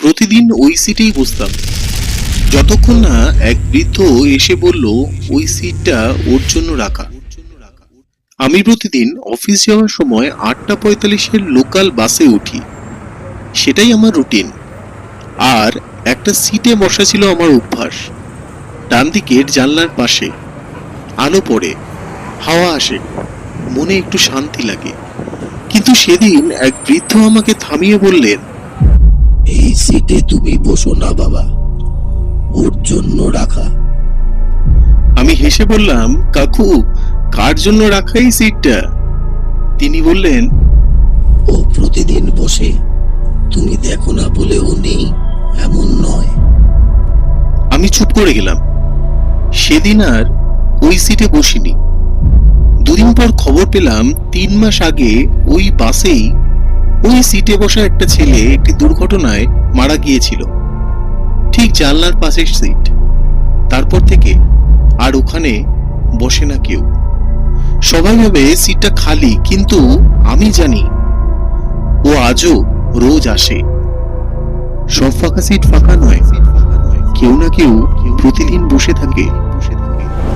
প্রতিদিন ওই সিটেই বসতাম যতক্ষণ না এক বৃদ্ধ এসে বলল, ওই সিটটা ওর জন্য রাখা। আমি প্রতিদিন অফিস যাওয়ার সময় আটটা পঁয়তাল্লিশের লোকাল বাসে উঠি। সেটাই আমার রুটিন আর একটা সিটে বসা ছিল আমার অভ্যাস। ডান দিকের জানলার পাশে। আলো পড়ে, হাওয়া আসে, মনে একটু শান্তি লাগে। কিন্তু সেদিন এক বৃদ্ধ আমাকে থামিয়ে বললেন এই সিটে তুমি বসো না বাবা। ওর জন্য রাখা। আমি হেসে বললাম কাকু কার জন্য রাখা এই সিটটা তিনি বললেন ও প্রতিদিন বসে। তুমি দেখো না বলে ও নেই এমন নয়। আমি চুপ করে গেলাম। সেদিন আর ওই সিটে বসিনি। দুদিন পর খবর পেলাম তিন মাস আগে ওই বাসেই ওই সিটে বসা একটা ছেলে একটি দুর্ঘটনায় মারা গিয়েছিল। ঠিক জানলার পাশের সিট তারপর থেকে আর ওখানে বসে না কেউ। সবাই ভাবে সিটটা খালি, কিন্তু আমি জানি ও আজও রোজ আসে। সব ফাঁকা সিট ফাঁকা নয়। কেউ না কেউ প্রতিদিন বসে থাকে।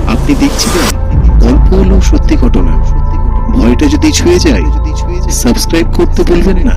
আপনি দেখছিলেন গল্প হলো সত্যি ঘটনা। ভয়টা যদি ছুঁয়ে যায় সাবস্ক্রাইব করতে বলবেন না।